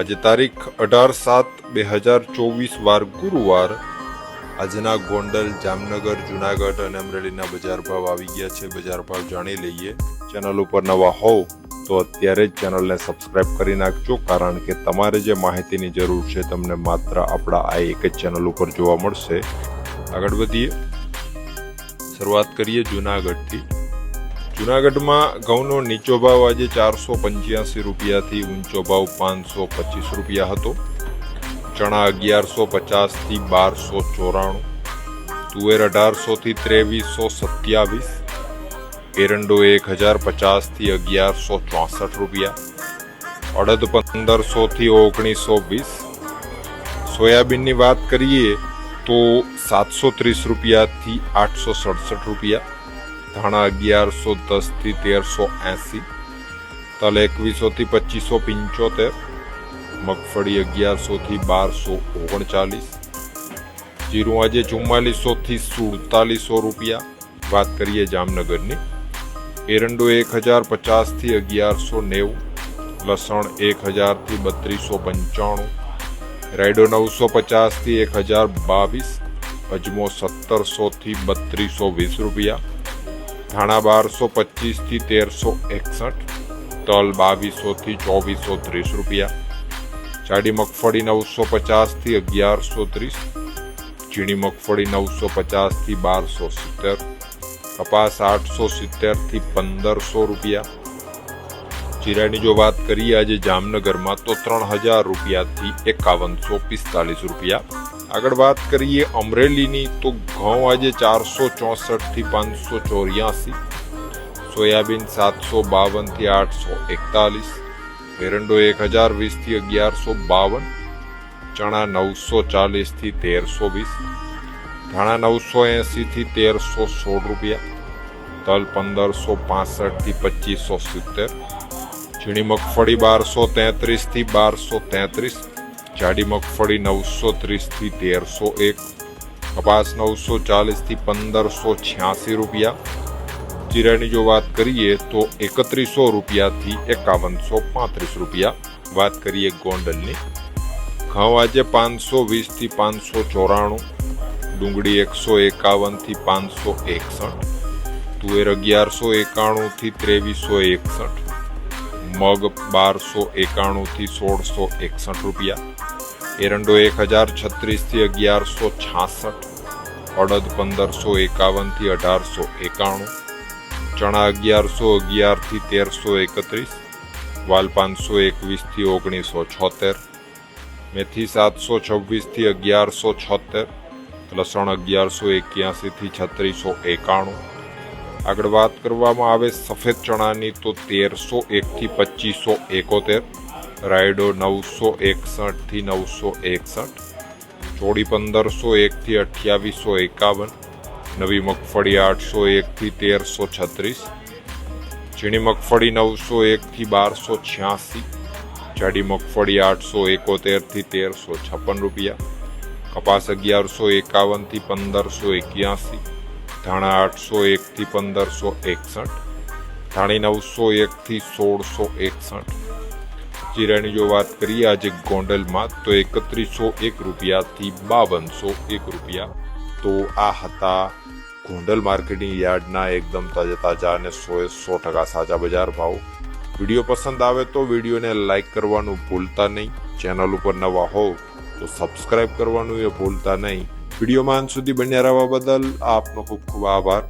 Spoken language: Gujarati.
આજે તારીખ અઢાર સાત બે હજાર ચોવીસ વાર ગુરુવાર આજના ગોંડલ, જામનગર, જુનાગઢ અને અમરેલીના બજાર ભાવ આવી ગયા છે. બજાર ભાવ જાણી લઈએ. ચેનલ ઉપર નવા હોવ તો અત્યારે જ ચેનલને સબસ્ક્રાઇબ કરી નાખજો, કારણ કે તમારે જે માહિતીની જરૂર છે તમને માત્ર આપણા આ એક જ ચેનલ ઉપર જોવા મળશે. આગળ વધીએ. શરૂઆત કરીએ જુનાગઢથી. જુનાગઢમાં ઘઉંનો નીચો ભાવ આજે ચારસો પંચ્યાસી રૂપિયાથી ઊંચો ભાવ પાંચસો પચીસ રૂપિયા હતો. ચણા અગિયારસો પચાસથી બારસો ચોરાણું, તુવેર અઢારસોથી ત્રેવીસો સત્યાવીસ, એરંડો એક હજાર પચાસથી અગિયારસો ચોસઠ રૂપિયા, અડદ પંદરસોથી ઓગણીસો વીસ. સોયાબીનની વાત કરીએ તો સાતસો ત્રીસ રૂપિયાથી આઠસો સડસઠ રૂપિયા ધાણા અગિયારસો દસથી તેરસો એંસી, તલ એકવીસોથી પચીસો પંચોતેર, મગફળી અગિયારસોથી બારસો ઓગણચાલીસ, જીરું આજે ચુમ્માલીસોથી સુડતાલીસો રૂપિયા. વાત કરીએ જામનગરની. એરંડો એક હજાર પચાસથી અગિયારસો નેવું, લસણ એક હજારથી બત્રીસો પંચાણું, રાયડો નવસો પચાસથી એક હજાર બાવીસ, અજમો સત્તરસોથી બત્રીસો વીસ રૂપિયા. ધાણા બારસો પચીસથી તેરસો એકસઠ, તલ બાવીસોથી ચોવીસો ત્રીસ રૂપિયા. જાડી મગફળી નવસો પચાસથી અગિયારસો ત્રીસ ઝીણી મગફળી નવસો પચાસથી બારસો સિત્તેર કપાસ આઠસો સિત્તેરથી પંદરસો રૂપિયા. જીરાની જો વાત કરીએ આજે જામનગરમાં તો ત્રણ હજાર રૂપિયાથી એકાવનસો પિસ્તાલીસ રૂપિયા. આગળ વાત કરીએ અમરેલીની, તો ઘઉં આજે ચારસો ચોસઠથી પાંચસો ચોર્યાસી, સોયાબીન સાતસો બાવનથી આઠસો એકતાલીસ, એરંડો એક હજાર વીસથી અગિયારસો બાવન, ચણા નવસો ચાલીસથી તેરસો વીસ, ધાણા નવસો એંસીથી તેરસો સોળ રૂપિયા, તલ પંદરસો પાસઠથી પચીસો સિત્તેર, ઝીણી મગફળી બારસો તેત્રીસથી બારસો તેત્રીસ જાડી મગફળી નવસો ત્રીસથી તેરસો એક કપાસ નવસો ચાલીસથી પંદરસો છ્યાસી રૂપિયા. જીરાની જો વાત કરીએ તો એકત્રીસો રૂપિયાથી એકાવનસો પાંત્રીસ રૂપિયા. વાત કરીએ ગોંડલની. ઘઉં આજે પાંચસો વીસથી પાંચસો ચોરાણું, ડુંગળી એકસો એકાવનથી પાંચસો એકસઠ, તુવેર અગિયારસો એકાણુંથી ત્રેવીસો એકસઠ, મગ બારસો એકાણુંથી સોળસો એકસઠ રૂપિયા. એરંડો એક હજાર છત્રીસથી અગિયારસો છાસઠ, અડદ પંદરસો એકાવનથી અઢારસો એકાણું, ચણા અગિયારસો અગિયારથી તેરસો એકત્રીસ, વાલ પાંચસો એકવીસથી ઓગણીસો છોતેર, મેથી સાતસો છવ્વીસથી અગિયારસો છોતેર, લસણ અગિયારસો એક્યાસીથી છત્રીસો એકાણું. આગળ વાત કરવામાં આવે સફેદ ચણાની તો તેરસો એકથી પચીસો એકોતેર રાયડો નવસો એકસઠથી નવસો એકસઠ ચોડી પંદરસો એકથી અઠ્યાવીસો એકાવન, નવી મગફળી આઠસો એકથી તેરસો છત્રીસ, ઝીણી મગફળી નવસો એકથી બારસો છ્યાસી, જાડી મગફળી આઠસો એકોતેરથી તેરસો છપ્પન રૂપિયા, કપાસ અગિયારસો એકાવનથી પંદરસો એક્યાસી, ધાણા આઠસો એકથી પંદરસો એકસઠ, ધાણી નવસો એકથી સોળસો એકસઠ જીરાની જો વાત કરીએ આજે ગોંડલમાં તો એકત્રીસો એક રૂપિયાથી બાવનસો એક રૂપિયા. તો આ હતા ગોંડલ માર્કેટિંગ યાર્ડના એકદમ તાજા તાજા અને સો સો ટકા સાચા બજાર ભાવ. વીડિયો પસંદ આવે તો વિડીયોને લાઈક કરવાનું ભૂલતા નહીં. ચેનલ ઉપર નવા હોવ તો સબસ્ક્રાઇબ કરવાનું એ ભૂલતા નહીં. વિડીયોમાં અંત સુધી બન્યા રહેવા બદલ આપનો ખૂબ ખૂબ આભાર.